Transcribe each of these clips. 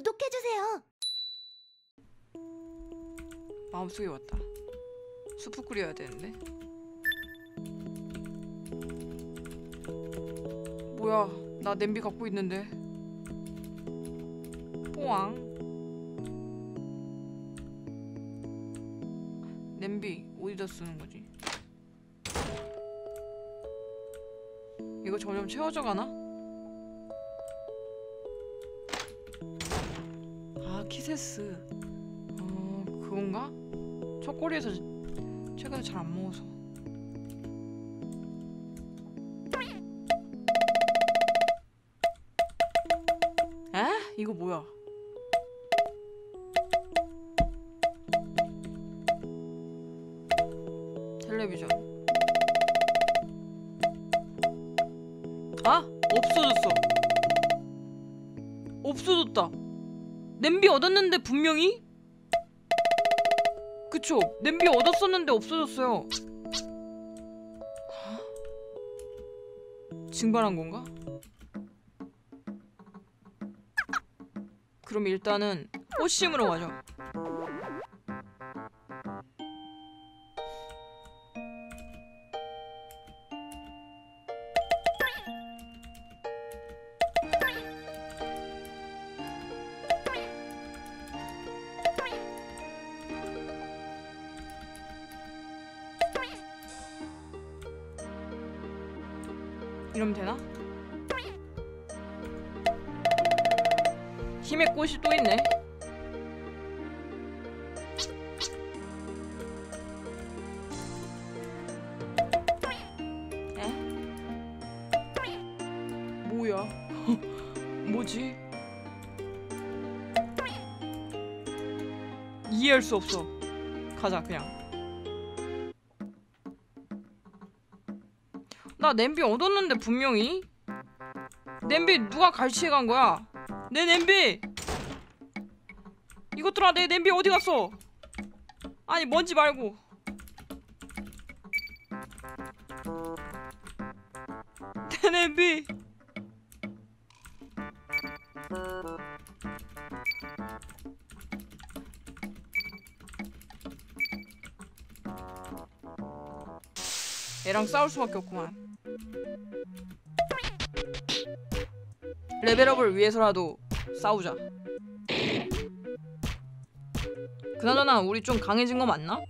구독해주세요. 마음속에 왔다. 수프 끓여야 되는데. 뭐야? 나 냄비 갖고 있는데. 뽀앙. 냄비 어디다 쓰는 거지? 이거 점점 채워져 가나? 아 키세스. 어 그건가? 첫꼬리에서 최근에 잘 안 먹어서. 에? 이거 뭐야? 텔레비전. 아? 없어졌어. 없어졌다. 냄비 얻었는데 분명히? 그쵸? 냄비 얻었었는데 없어졌어요. 증발한 건가? 그럼 일단은 호심으로 가죠. 이러면 되나? 힘의 꽃이 또 있네. 에? 뭐야? 뭐지? 이해할 수 없어. 가자 그냥. 나 냄비 얻었는데 분명히. 냄비 누가 갈취해 간 거야? 내 냄비! 이것들아 내 냄비 어디 갔어? 아니 먼지 말고. 내 냄비! 얘랑 싸울 수밖에 없구만 레벨업을 위해서라도 싸우자. 그나저나 우리 좀 강해진 거 맞나?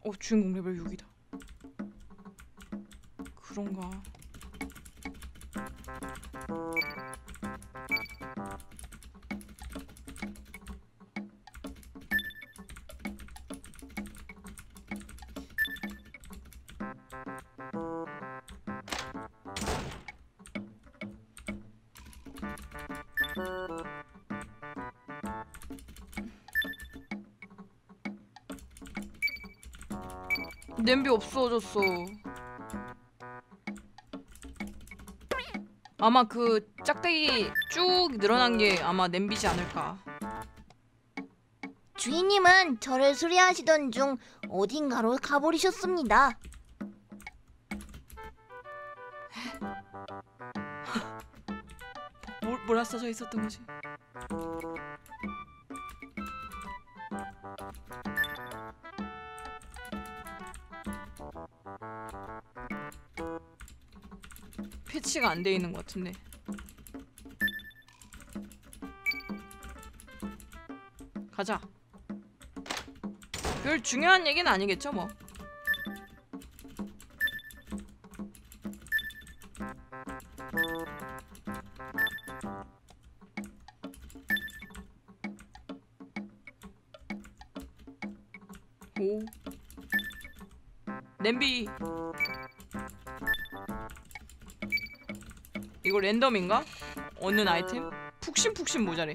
어 주인공 레벨 6이다. 냄비 없어졌어. 아마 그 짝대기 쭉 늘어난 게 아마 냄비지 않을까. 주인님은 저를 수리하시던 중 어딘가로 가버리셨습니다. 뭘, 뭐라 써져 있었던 거지? 패치가 안 돼 있는 것 같은데. 가자. 별 중요한 얘기는 아니겠죠, 뭐. 오. 냄비. 이거 랜덤인가? 얻는 아이템? 푹신푹신 모자래.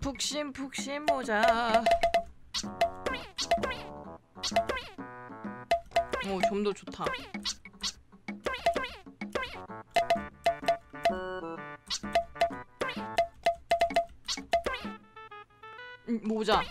푹신푹신 모자. 오, 좀 더 좋다. 음, 모자.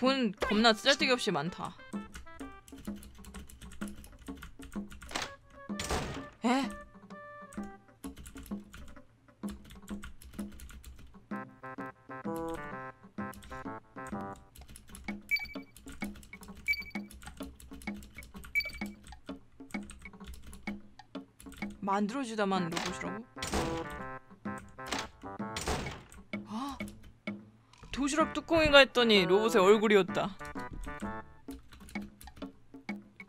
돈 겁나 쓸데기 없이 많다. 에? 만들어주다만 로봇이라고? 도시락 뚜껑인가 했더니 로봇의 얼굴이었다.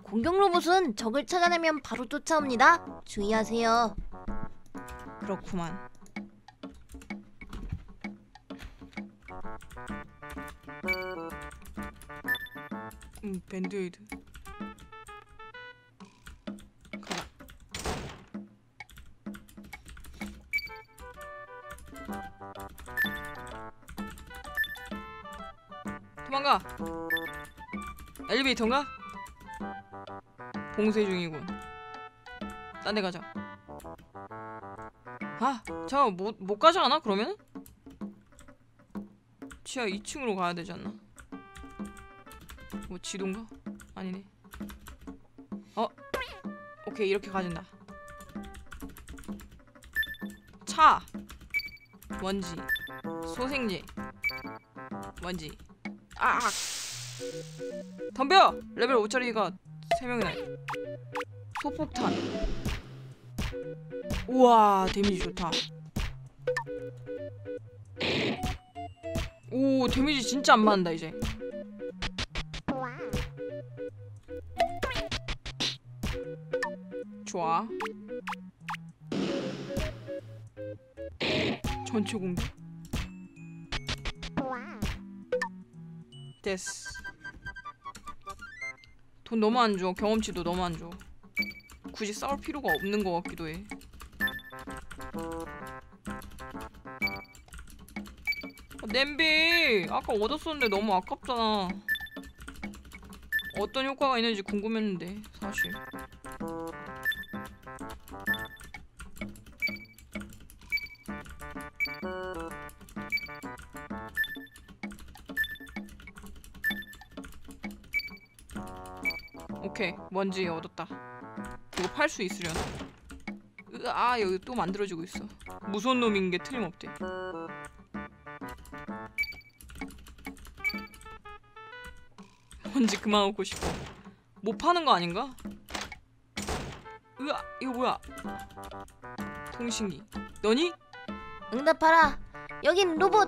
공격 로봇은 적을 찾아내면 바로 쫓아옵니다. 주의하세요. 그렇구만. 음, 밴드에이드. 엘리베이터인가? 봉쇄 중이군. 딴 데 가자. 아, 잠깐 못, 못 않아? 그러면? 지하 2층으로 가야 되지 않나? 뭐 지도인가? 아니네. 어, 오케이 이렇게 가진다. 차, 먼지, 소생제, 먼지. 아, 아. 덤벼! 레벨 5짜리가 3명이나. 소폭탄. 우와 데미지 좋다 오 데미지 진짜 안 맞는다 이제 좋아 전체 공격 됐어 돈 너무 안 줘. 경험치도 너무 안 줘. 굳이 싸울 필요가 없는 것 같기도 해. 아, 냄비! 아까 얻었었는데 너무 아깝잖아. 어떤 효과가 있는지 궁금했는데 사실 오케이 먼지 얻었다 이거 팔 수 있으려나 으아 여기 또 만들어지고 있어 무서운 놈인 게 틀림없대 뭔지 그만 얻고 싶어 못 파는 거 아닌가? 으아 이거 뭐야 통신기 너니? 응답하라. 여긴 로봇.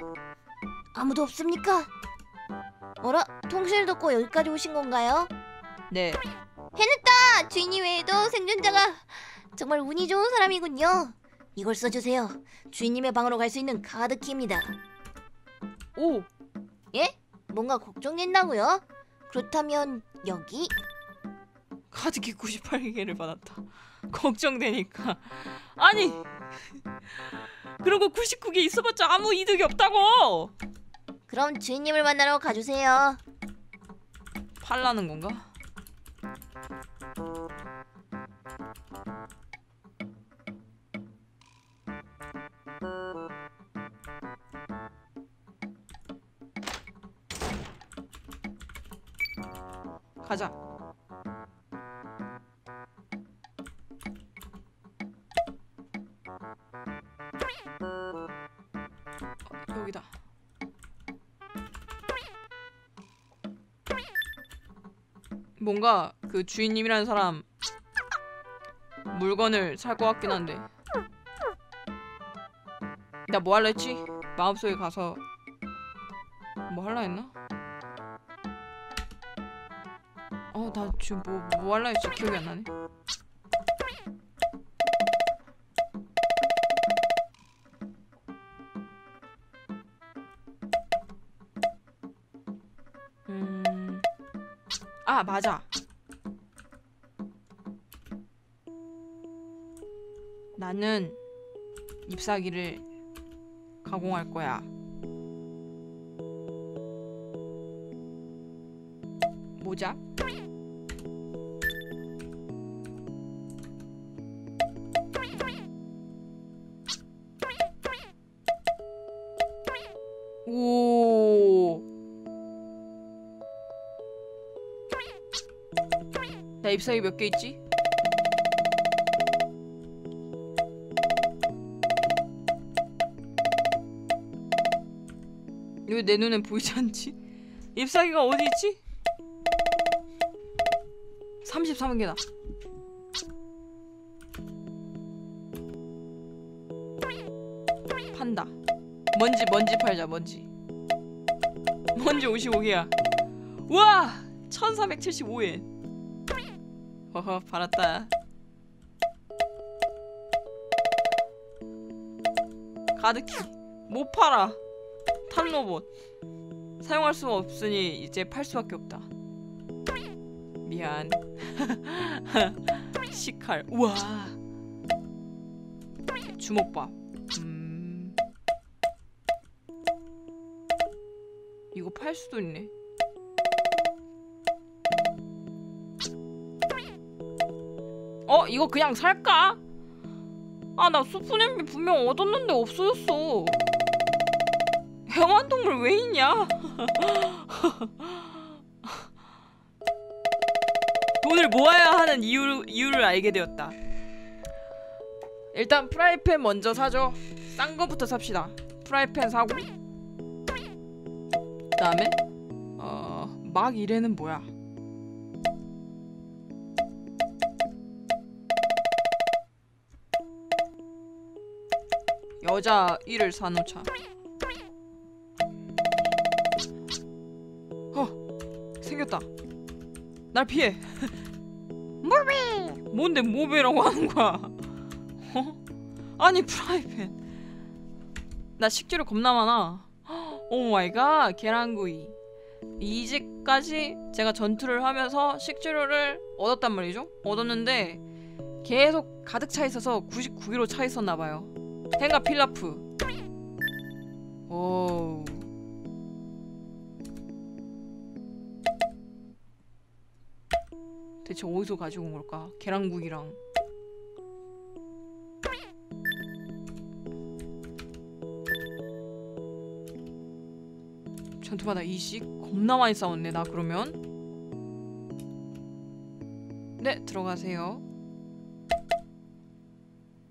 아무도 없습니까? 어라? 통신을 듣고 여기까지 오신 건가요? 네 아, 주인이 외에도 생존자가 정말 운이 좋은 사람이군요. 이걸 써주세요. 주인님의 방으로 갈 수 있는 카드키입니다. 오! 예? 뭔가 걱정된다고요? 그렇다면 여기 카드키 98개를 받았다 걱정되니까 아니 그러고 99개 있어봤자 아무 이득이 없다고 그럼 주인님을 만나러 가주세요. 팔라는 건가? 가자. 어, 여기다. 뭔가 그 주인님이라는 사람 물건을 살 것 같긴 한데 나 뭐 할라 했지? 마음속에 가서 뭐 할라 했나? 어 나 지금 뭐, 뭐 할라 했지 기억이 안 나네 음... 아 맞아 나는 잎사귀를 가공할 거야. 모자? 오. 나 입사기 몇 개 있지? 왜 내 눈엔 보이지 않지? 잎사귀가 어디 있지? 33개다. 판다. 먼지 먼지 팔자 먼지. 먼지 55개야. 우와! 1475엔. 허허 팔았다. 가득히 못 팔아. 탑로봇 사용할 수 없으니 이제 팔 수밖에 없다. 미안. 시칼. 우와. 주먹밥. 음. 이거 팔 수도 있네. 어, 이거 그냥 살까? 아, 나 수프 냄비 분명 얻었는데 없어졌어. 애완동물 왜 있냐? 돈을 모아야 하는 이유, 이유를 알게 되었다. 일단 프라이팬 먼저 사죠. 싼 거부터 삽시다. 프라이팬 사고. 그 다음에 어, 막 이래는 뭐야? 여자 일을 사놓자. 날 피해. 모베. 뭔데 모베라고 하는 거야? 어? 아니 프라이팬. 나 식재료 겁나 많아. 오 마이 갓 계란구이. 이제까지 제가 전투를 하면서 식재료를 얻었단 말이죠. 얻었는데 계속 가득 차 있어서 99kg 차 있었나 봐요. hen가 필라프. 오. 대체 어디서 가지고 온 걸까? 계란국이랑. 전투마다 이씩 겁나 많이 싸웠네 나 그러면. 네 들어가세요.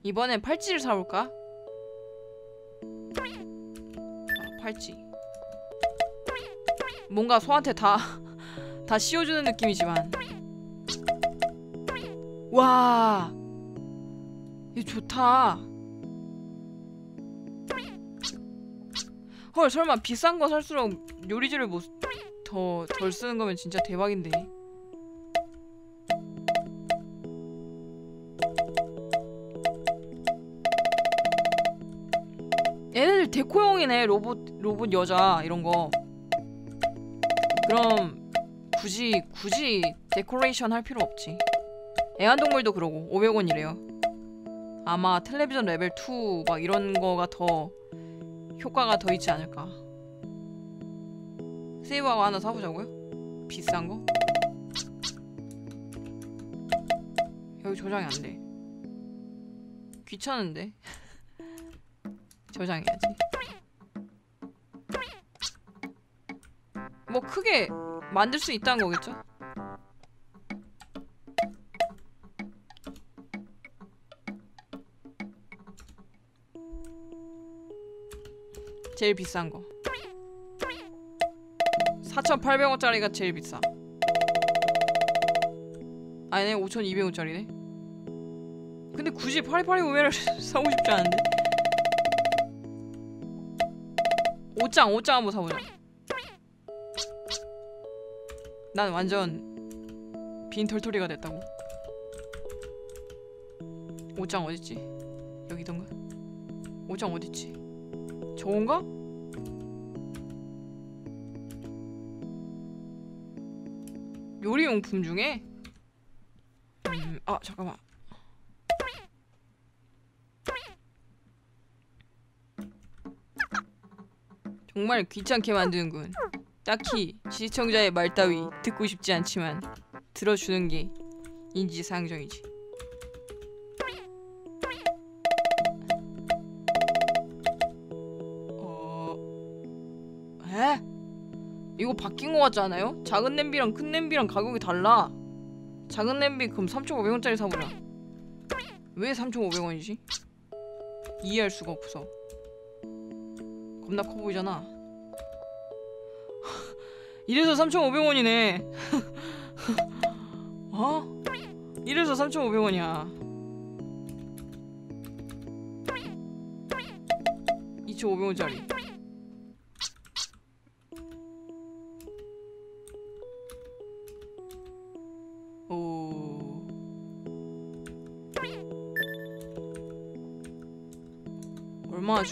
이번엔 팔찌를 사올까? 아, 팔찌. 뭔가 소한테 다 다 씌워주는 느낌이지만 와 이거 좋다. 헐 설마 비싼 거 살수록 요리재를 뭐더덜 쓰는 거면 진짜 대박인데. 얘네들 데코용이네 로봇 로봇 여자 이런 거. 그럼 굳이 굳이 데코레이션 할 필요 없지 애완동물도 그러고 500원이래요 아마 텔레비전 레벨 2 막 이런 거가 더 효과가 더 있지 않을까 세이브하고 하나 사보자고요? 비싼 거? 여기 저장이 안돼 귀찮은데 저장해야지 뭐 크게 만들 수 있다는 거겠죠? 제일 비싼 거. 4,800원짜리가 제일 비싸. 아니네 5,200원짜리네. 근데 굳이 파리파리 우메를 사고 싶지 않은데? 옷장 옷장 한번 사보자. 난 완전 빈털터리가 됐다고. 옷장 어딨지? 여기던가? 옷장 어딨지 저건가? 요리용품 중에? 음, 아 잠깐만. 정말 귀찮게 만드는군. 딱히 시청자의 말 따위 듣고 싶지 않지만 들어주는 게 인지상정이지 이거 바뀐 거 같지 않아요? 작은 냄비랑 큰 냄비랑 가격이 달라 작은 냄비 그럼 3,500원짜리 사보자. 왜 3,500원이지? 이해할 수가 없어. 겁나 커 보이잖아. 이래서 3,500원이네. 어? 이래서 3,500원이야. 2,500원짜리.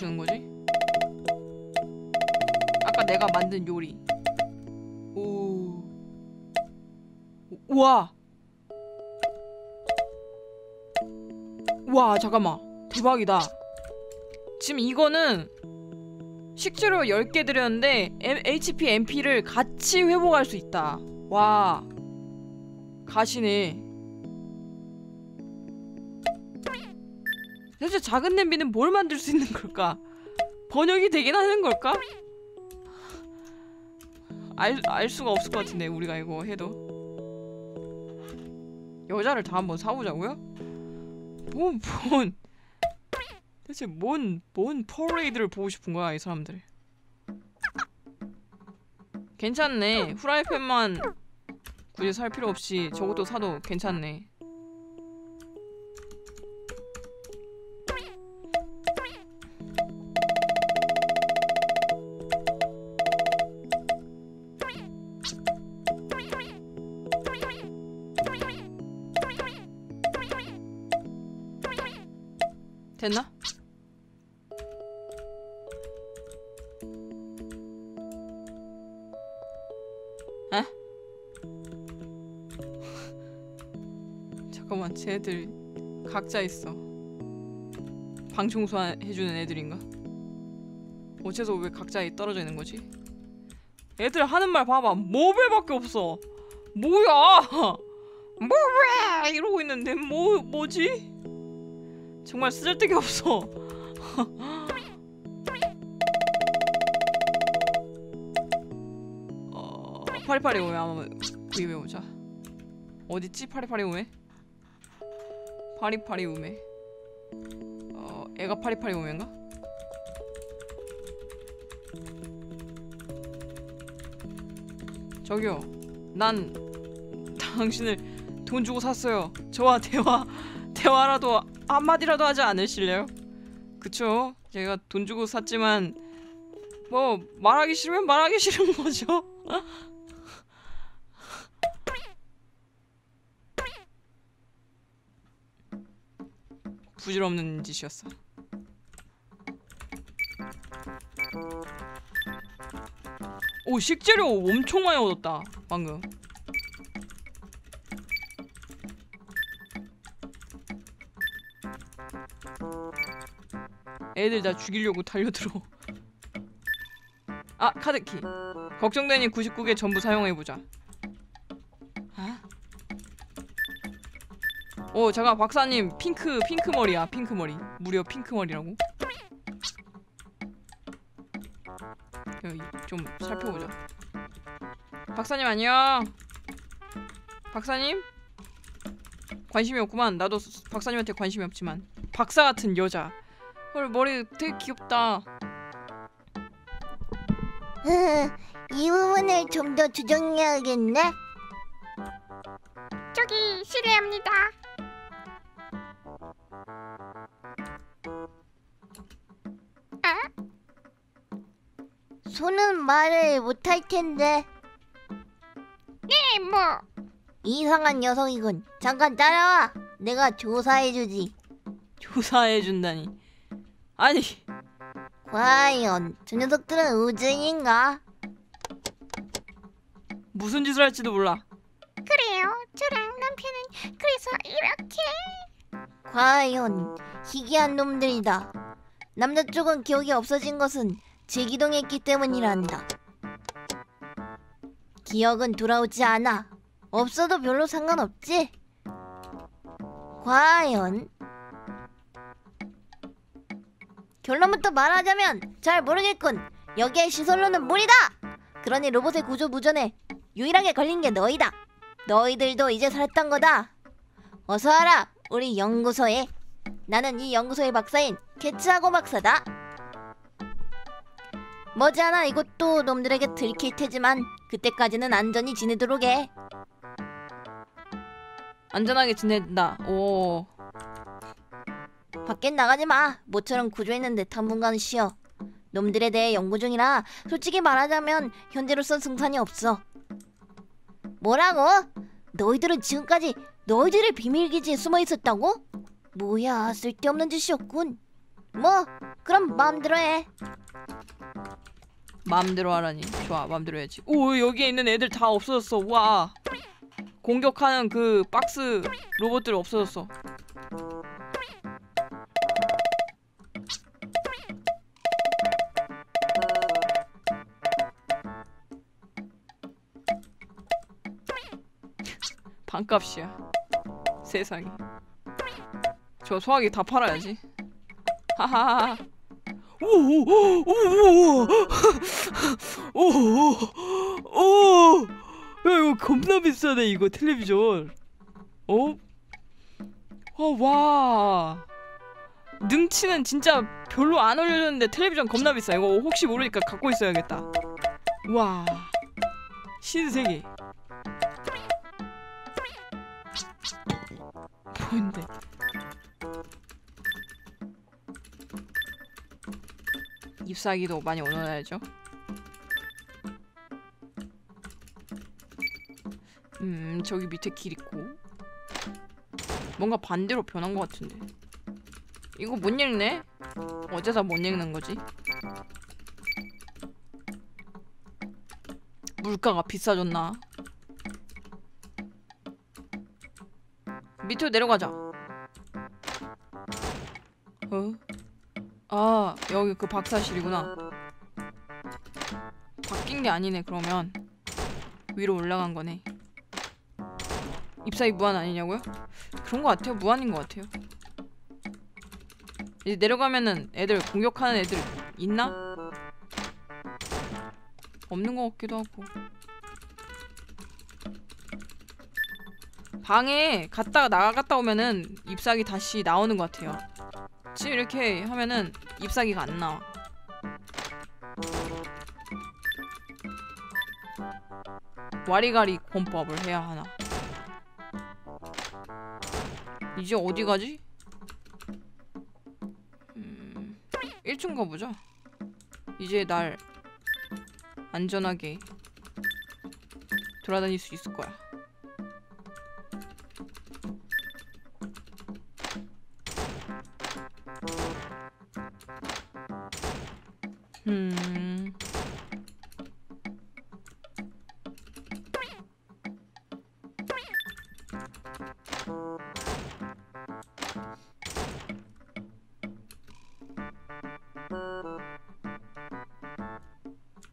주는 거지? 아까 내가 만든 요리. 오. 우와. 와, 잠깐만. 대박이다. 지금 이거는 식재료 10개 들였는데 M- HP, MP를 같이 회복할 수 있다. 와. 가시네. 대체 작은 냄비는 뭘 만들 수 있는 걸까? 번역이 되긴 하는 걸까? 알, 알 수가 없을 것 같은데 우리가 이거 해도 여자를 다 한번 사보자고요? 뭔, 뭔 대체 뭔, 뭔 퍼레이드를 보고 싶은 거야 이 사람들 괜찮네 후라이팬만 굳이 살 필요 없이 저것도 사도 괜찮네 쟤들 각자 있어 방 청소 해주는 애들인가? 어째서 왜 각자 떨어져 있는 거지? 애들 하는 말 봐봐 모벨밖에 없어 뭐야 모벨 이러고 있는데 뭐 뭐지? 정말 쓰잘데기 없어. 어, 파리파리 오메 한번 구입해 보자. 어딨지 파리파리 오메? 파리파리 오메. 어, 애가 파리파리 오메인가? 저기요, 난 당신을 돈 주고 샀어요. 저와 대화 대화라도 한마디라도 하지 않으실래요? 그쵸? 제가 돈 주고 샀지만 뭐 말하기 싫으면 말하기 싫은 거죠. 부질없는 짓이었어. 오 식재료 엄청 많이 얻었다 방금. 애들 다 죽이려고 달려들어. 아 카드키. 걱정되니 99개 전부 사용해보자. 오 잠깐 박사님 핑크 핑크 머리야 핑크 머리 무려 핑크 머리라고? 여기 좀 살펴보자. 박사님 안녕. 박사님? 관심이 없구만. 나도 스- 박사님한테 관심이 없지만 박사 같은 여자. 헐 머리 되게 귀엽다. 이 부분을 좀 더 조정해야겠네. 손은 말을 못할 텐데 네, 뭐 이상한 녀석이군. 잠깐 따라와. 내가 조사해주지. 조사해준다니. 아니 과연 저 녀석들은 우주인가? 무슨 짓을 할지도 몰라. 그래요. 저랑 남편은 그래서 이렇게 과연 희귀한 놈들이다. 남자 쪽은 기억이 없어진 것은 제기동했기 때문이란다. 기억은 돌아오지 않아. 없어도 별로 상관없지. 과연 결론부터 말하자면 잘 모르겠군. 여기에 시설로는 무리다. 그러니 로봇의 구조 무전에 유일하게 걸린 게 너희다. 너희들도 이제 살았던 거다. 어서 와라, 우리 연구소에. 나는 이 연구소의 박사인 개츠하고 박사다. 머지않아 이것도 놈들에게 들킬 테지만 그때까지는 안전히 지내도록 해. 안전하게 지낸다. 오. 밖엔 나가지 마. 모처럼 구조했는데 당분간 쉬어. 놈들에 대해 연구 중이라 솔직히 말하자면 현재로선 승산이 없어. 뭐라고? 너희들은 지금까지 너희들의 비밀기지에 숨어 있었다고? 뭐야 쓸데없는 짓이었군. 뭐 그럼 마음대로 해. 마음대로 하라니. 좋아, 마음대로 해야지. 오, 여기에 있는 애들 다 없어졌어. 와. 공격하는 그 박스 로봇들 없어졌어. 반값이야. 세상에. 저 소화기 다 팔아야지. 하하하. 오오오오오 오, 야 이거 겁나 비싸네 이거 텔레비전. 어? 어 와. 능치는 진짜 별로 안 올려줬는데 텔레비전 겁나 비싸. 이거 혹시 모르니까 갖고 있어야겠다. 와. 신세계. 뭔데? 잎사귀도 많이 얻어놔야죠. 음 저기 밑에 길 있고 뭔가 반대로 변한 것 같은데 이거 못 읽네? 어째서 못 읽는 거지? 물가가 비싸졌나? 밑으로 내려가자. 아 여기 그 박사실이구나. 바뀐 게 아니네 그러면. 위로 올라간 거네. 입사이 무한 아니냐고요? 그런 거 같아요. 무한인 거 같아요. 이제 내려가면은 애들 공격하는 애들 있나? 없는 거 같기도 하고. 방에 갔다가 나갔다 오면은 잎사귀 다시 나오는 것 같아요 지금 이렇게 하면은 잎사귀가 안 나와. 와리가리 권법을 해야 하나. 이제 어디 가지? 음, 1층 가보자. 이제 날 안전하게 돌아다닐 수 있을 거야.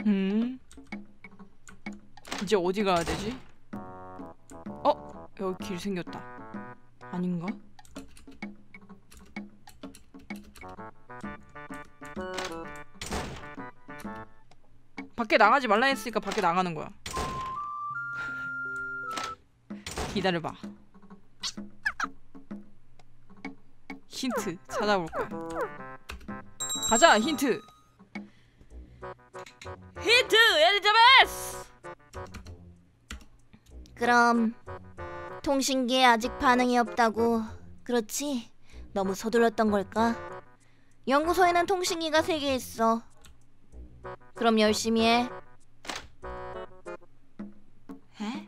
음. 이제 어디 가야 되지? 어? 여기 길 생겼다. 아닌가? 밖에 나가지 말라 했으니까 밖에 나가는 거야. 기다려봐. 힌트 찾아볼 거야. 가자 힌트. 그럼 통신기에 아직 반응이 없다고. 그렇지? 너무 서둘렀던 걸까? 연구소에는 통신기가 세개 있어. 그럼 열심히 해. 에?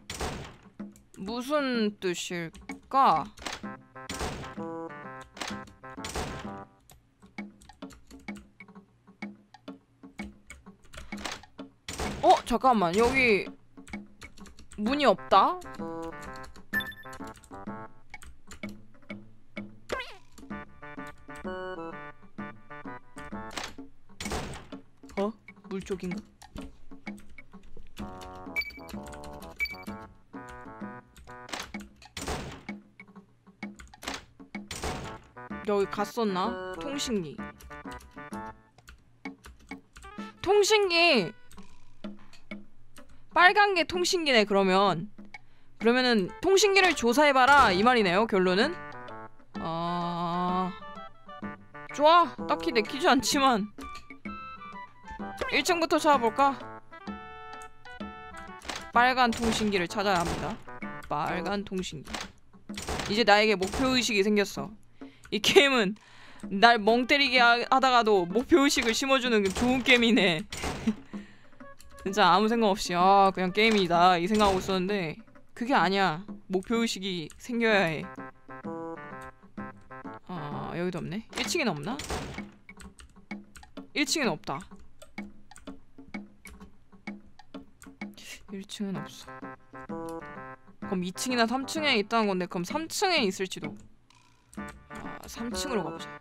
무슨 뜻일까? 어 잠깐만 여기 문이 없다. 어? 물 쪽인가? 여기 갔었나? 통신기. 통신기. 빨간 게 통신기네 그러면. 그러면은 통신기를 조사해봐라 이 말이네요 결론은. 아 좋아. 딱히 내키지 않지만. 1층부터 찾아볼까? 빨간 통신기를 찾아야 합니다. 빨간 통신기. 이제 나에게 목표의식이 생겼어. 이 게임은 날 멍 때리게 하- 하다가도 목표의식을 심어주는 좋은 게임이네 진짜 아무 생각 없이 아 그냥 게임이다. 이 생각하고 있었는데 그게 아니야. 목표의식이 생겨야 해. 아, 여기도 없네. 1층에는 없나? 1층에는 없다. 1층은 없어. 그럼 2층이나 3층에 있다는 건데 그럼 3층에 있을지도. 아, 3층으로 가보자.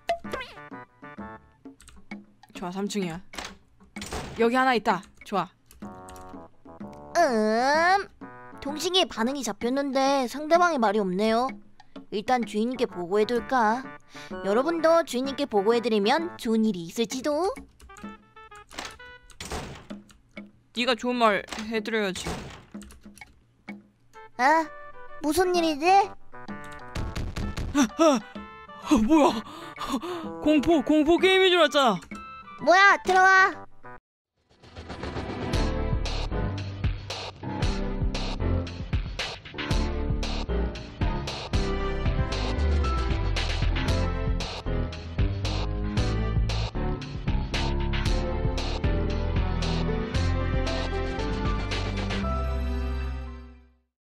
좋아 3층이야. 여기 하나 있다 음. 동식이 반응이 잡혔는데 상대방의 말이 없네요. 일단 주인님께 보고해둘까? 여러분도 주인님께 보고해드리면 좋은 일이 있을지도. 네가 좋은 말 해드려야지 아, 무슨 일이지? 아, 뭐야 공포 공포 게임인 줄 알았잖아 뭐야, 들어와.